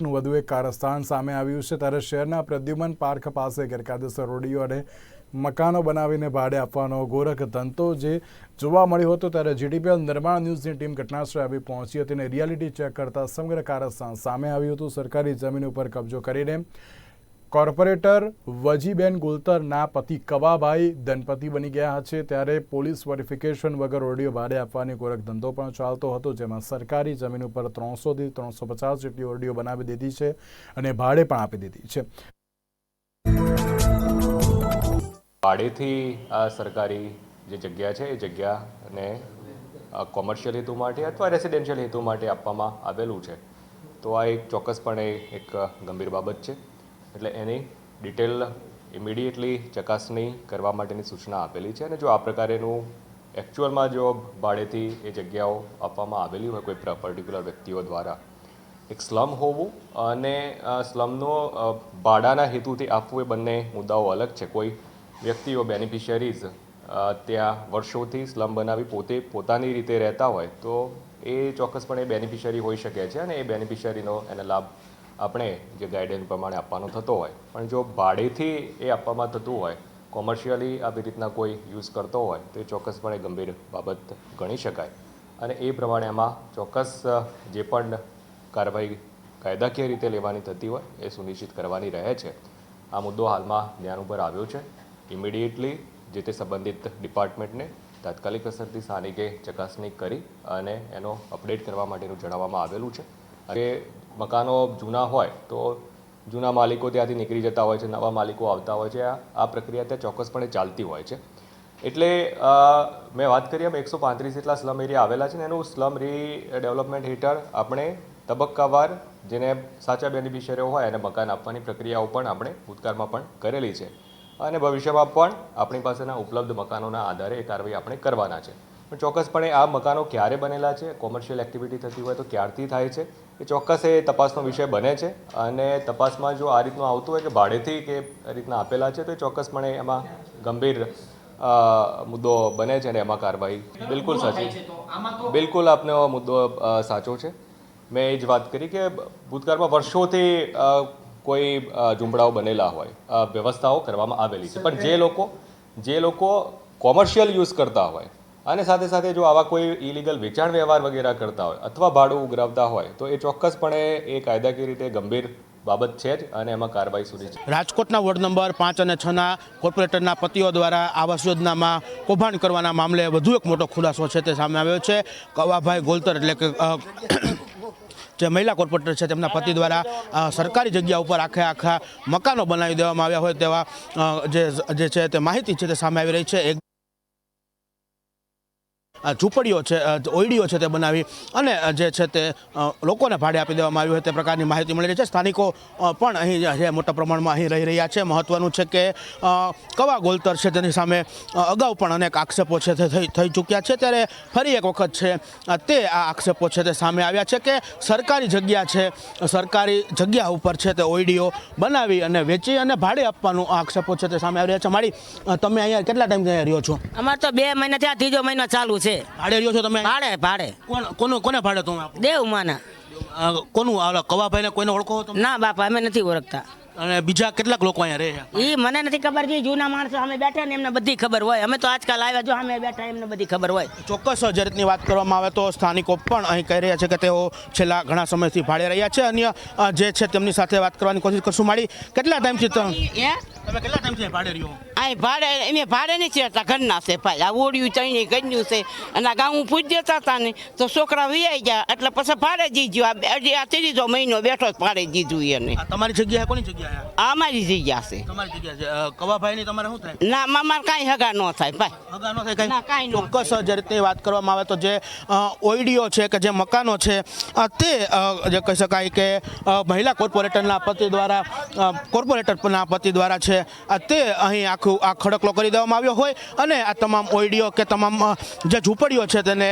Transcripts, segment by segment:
નું વધુ એક કારસ્તાન સામે આવ્યું છે. ત્યારે શહેરના પ્રદ્યુમન પાર્ક પાસે ગેરકાયદેસર રોડીઓ અને મકાનો બનાવીને ભાડે આપવાનો ગોરખ ધંધો જે જોવા મળ્યો હતો ત્યારે જીડીપીએલ નિર્માણ ન્યૂઝની ટીમ ઘટનાસ્થળે આવી પહોંચી હતી અને રિયાલિટી ચેક કરતા સમગ્ર કારસ્તાન સામે આવ્યું હતું. સરકારી જમીન ઉપર કબજો કરીને કોર્પોરેટર વજીબેન ગુલતરના પતિ કવાભાઈ દંપતિ બની ગયા છે. ત્યારે પોલીસ વેરિફિકેશન વગર ઓડિયો ભાડે આપવાની ગોરખ ધંધો પણ ચાલતો હતો, જેમાં સરકારી જમીન ઉપર ત્રણસોથી ત્રણસો પચાસ જેટલી ઓડિયો બનાવી દીધી છે અને ભાડે પણ આપી દીધી છે. ભાડેથી આ સરકારી જે જગ્યા છે, એ જગ્યાને કોમર્શિયલ હેતુ માટે અથવા રેસિડેન્શિયલ હેતુ માટે આપવામાં આવેલું છે. તો આ એક ચોક્કસપણે એક ગંભીર બાબત છે. એટલે એની ડિટેલ ઇમિડિયેટલી ચકાસણી કરવા માટેની સૂચના આપેલી છે અને જો આ પ્રકારેનું એકચ્યુઅલમાં જો ભાડેથી એ જગ્યાઓ આપવામાં આવેલી હોય કોઈ પર્ટિક્યુલર વ્યક્તિઓ દ્વારા, એક સ્લમ હોવું અને સ્લમનો ભાડાના હેતુથી આપવું એ બંને મુદ્દાઓ અલગ છે. કોઈ વ્યક્તિઓ બેનિફિશિયરીઝ ત્યાં વર્ષોથી સ્લમ બનાવી પોતે પોતાની રીતે રહેતા હોય તો એ ચોક્કસપણે બેનિફિશિયરી હોઈ શકે છે અને એ બેનિફિશિયરીનો એને લાભ આપણે જે ગાઈડન્સ પ્રમાણે આપવાનો થતો હોય, પણ જો ભાડેથી એ આપવામાં થતું હોય કોમર્શિયલી આવી રીતના કોઈ યુઝ કરતો હોય, તો એ ચોક્કસપણે ગંભીર બાબત ગણી શકાય. અને એ પ્રમાણે એમાં ચોક્કસ જે પણ કાર્યવાહી કાયદાકીય રીતે લેવાની થતી હોય, એ સુનિશ્ચિત કરવાની રહે છે. આ મુદ્દો હાલમાં ધ્યાન ઉપર આવ્યો છે. ઇમિડિયેટલી જે તે સંબંધિત ડિપાર્ટમેન્ટને તાત્કાલિક અસરથી સ્થાનિકે ચકાસણી કરી અને એનો અપડેટ કરવા માટેનું જણાવવામાં આવેલું છે. અને મકાનો જૂના હોય તો જૂના માલિકો ત્યાંથી નીકળી જતા હોય છે, નવા માલિકો આવતા હોય છે. આ પ્રક્રિયા ત્યાં ચોક્કસપણે ચાલતી હોય છે. એટલે મેં વાત કરી એમ એકસો પાંત્રીસ જેટલા સ્લમ એરિયા આવેલા છે ને એનું સ્લમ રી ડેવલપમેન્ટ હેઠળ આપણે તબક્કાવાર જેને સાચા બેનિફિશિયરીઓ હોય એને મકાન આપવાની પ્રક્રિયાઓ પણ આપણે ભૂતકાળમાં પણ કરેલી છે. અને ભવિષ્યમાં પણ આપણી પાસેના ઉપલબ્ધ મકાનોના આધારે એ કાર્યવાહી આપણે કરવાના છે. પણ ચોક્કસપણે આ મકાનો ક્યારે બનેલા છે? કોમર્શિયલ એક્ટિવિટી થતી હોય તો ક્યારથી થાય છે? એ ચોક્કસ એ તપાસનો વિષય બને છે અને તપાસમાં જો આ રીતનું આવતું હોય કે ભાડેથી કે આ રીતના આપેલા છે તો એ ચોક્કસપણે એમાં ગંભીર મુદ્દો બને છે અને એમાં કાર્યવાહી બિલકુલ સાચી. બિલકુલ આપનો મુદ્દો સાચો છે. મેં એ જ વાત કરી કે ભૂતકાળમાં વર્ષોથી કોઈ ઝુંબડાઓ બનેલા હોય વ્યવસ્થાઓ કરવામાં આવેલી છે. પણ જે લોકો જે લોકો કોમર્શિયલ યુઝ કરતા હોય અને સાથે સાથે જો આવા કોઈ ઇલીગલ વેચાણ વ્યવહાર વગેરે કરતા હોય અથવા ભાડું ઉઘરાવતા હોય, તો એ ચોક્કસપણે એ કાયદાકીય રીતે ગંભીર બાબત છે જ અને એમાં કાર્યવાહી સુધી છે. રાજકોટના વોર્ડ નંબર પાંચ અને છના કોર્પોરેટરના પતિઓ દ્વારા આવાસ યોજનામાં કૌભાંડ કરવાના મામલે વધુ એક મોટો ખુલાસો છે તે સામે આવ્યો છે. કવાભાઈ ગોલતર એટલે કે જે મહિલા કોર્પોરેટર છે તેમના પતિ દ્વારા સરકારી જગ્યા ઉપર આખે આખા મકાનો બનાવી દેવામાં આવ્યા હોય તેવા જે છે તે માહિતી છે તે સામે આવી રહી છે. એક ઝૂંપડીઓ છે ઓયડીઓ છે તે બનાવી અને જે છે તે લોકોને ભાડે આપી દેવામાં આવ્યું હોય તે પ્રકારની માહિતી મળી રહી છે. સ્થાનિકો પણ અહીં છે મોટા પ્રમાણમાં અહીં રહી રહ્યા છે. મહત્વનું છે કે કવા ગોલતર છે તેની સામે અગાઉ પણ અનેક આક્ષેપો છે તે થઈ થઈ ચૂક્યા છે. ત્યારે ફરી એક વખત છે તે આ આક્ષેપો છે તે સામે આવ્યા છે કે સરકારી જગ્યા છે, સરકારી જગ્યા ઉપર છે તે ઓયડીઓ બનાવી અને વેચી અને ભાડે આપવાનું આક્ષેપો છે તે સામે આવી રહ્યા છે. મારી તમે અહીંયા કેટલા ટાઈમથી અહીંયા રહ્યો છો? અમારે તો બે મહિના થયા ત્રીજો મહિનો ચાલુ છે. ભાડે રહ્યો છો તમે? ભાડે ભાડે. કોણ કોનું કોને ભાડે તમે દેવ માના. કોનું કવાભાઈ ને કોઈને ઓળખો ના બાપા અમે નથી ઓળખતા. અને બીજા કેટલાક લોકો અહીંયા રહે છે? ઈ મને નથી ખબર જે જૂના માણસો અમે બેઠા ને એમને બધી ખબર હોય. અમે તો આજકાલ આવ્યા જો અમે બેઠા એમને બધી ખબર હોય. ચોક્કસ જે રીતની વાત કરવામાં આવે તો સ્થાનિકો પણ અહીં કહી રહ્યા છે કે તેઓ છેલ્લા ઘણા સમયથી ભાડે રહ્યા છે. અન્ય જે છે તેમની સાથે વાત કરવાની કોશિશ કરશું. મારી કેટલા ટાઈમથી તમે કેટલા ટાઈમથી અહીં ભાડે રહ્યો? આ ભાડે એમે ભાડે નહીં ઘર ઘરના છે ભાઈ. આ ઓડિયું ચણી ગયું છે. અને આ ગાઉં પૂજ દેતા હતા ને તો છોકરા વિયાઈ ગયા એટલે પછી ભાડે જીજ્યું. આ ત્રીજો મહિનો બેઠો જ ભાડે જીધું એને. તમારી જગ્યા છે કોની જગ્યા છે આ અમારી જગ્યા છે. તમારી જગ્યા છે. કવાભાઈની તમારે શું થાય? ના મામાર કાંઈ હગા ન થાય ભાઈ. હગા ન થાય ના, કાંઈ ચોક્કસ જે રીતની વાત કરવામાં આવે તો જે ઓઈડીઓ છે કે જે મકાનો છે તે જે કહી શકાય કે મહિલા કોર્પોરેટરના પતિ દ્વારા કોર્પોરેટરના પતિ દ્વારા છે તે અહીં આખું આ ખડકલો કરી દેવામાં આવ્યો હોય અને આ તમામ ઓઈડીઓ કે તમામ જે ઝૂંપડીઓ છે તેને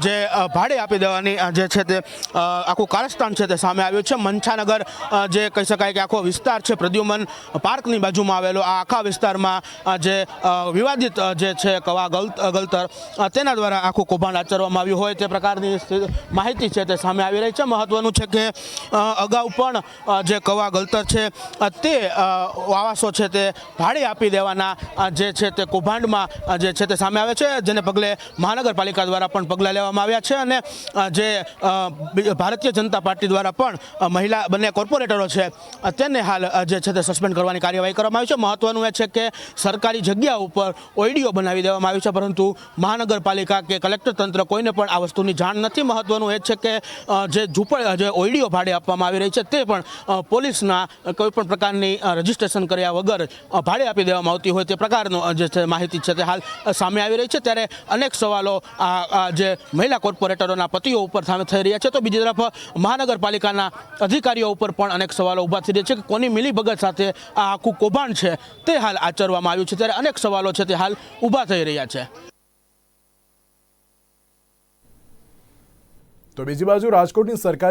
જે ભાડે આપી દેવાની જે છે તે આખું કારસ્તાન છે તે સામે આવ્યું છે. મંછાનગર અ, જે કહી શકાય કે આખો વિસ્તાર છે પ્રદ્યુમન પાર્કની બાજુમાં આવેલો. આ આખા વિસ્તારમાં જે વિવાદિત જે છે કવા ગલ- ગલતર તેના દ્વારા આખું કૌભાંડ આચરવામાં આવ્યું હોય તે પ્રકારની માહિતી છે તે સામે આવી રહી છે. મહત્વનું છે કે અગાઉ પણ જે કવા ગલતર છે તે આવાસો છે તે ભાડે આપી દેવાના જે છે તે કૌભાંડમાં જે છે તે સામે આવે છે, જેને પગલે મહાનગરપાલિકા દ્વારા પણ પગલાં લેવામાં આવ્યા છે અને જે ભારતીય જનતા પાર્ટી દ્વારા પણ મહિલા, બંને કોર્પોરેટરો છે તેને હાલ અ, જે છે તે સસ્પેન્ડ કરવાની કાર્યવાહી કરવામાં આવી છે. મહત્વનું એ છે કે સરકારી જગ્યા ઉપર ઓઈડીઓ બનાવી દેવામાં આવી છે પરંતુ મહાનગરપાલિકા કે કલેક્ટર તંત્ર કોઈને પણ આ વસ્તુની જાણ નથી. મહત્વનું એ છે કે જે ઝૂંપડ જે ઓઈડીઓ ભાડે આપવામાં આવી રહી છે તે પણ પોલીસના કોઈ પણ પ્રકારની રજિસ્ટ્રેશન કર્યા વગર ભાડે આપી દેવામાં આવતી હોય તે પ્રકારનો જે છે માહિતી છે તે હાલ સામે આવી રહી છે. ત્યારે અનેક સવાલો આ જે મહિલા કોર્પોરેટરોના પતિઓ ઉપર સામે થઈ રહ્યા છે. તો બીજી તરફ મહાનગરપાલિકાના અધિકારીઓ ઉપર પણ અનેક સવાલો ઊભા થઈ રહ્યા છે કે કોની મિલીભગત સાથે આ આખું કૌભાંડ છે તે હાલ આચરવામાં આવ્યું છે. ત્યારે અનેક સવાલો છે તે હાલ ઊભા થઈ રહ્યા છે. તો બીજી બાજુ રાજકોટની સરકારી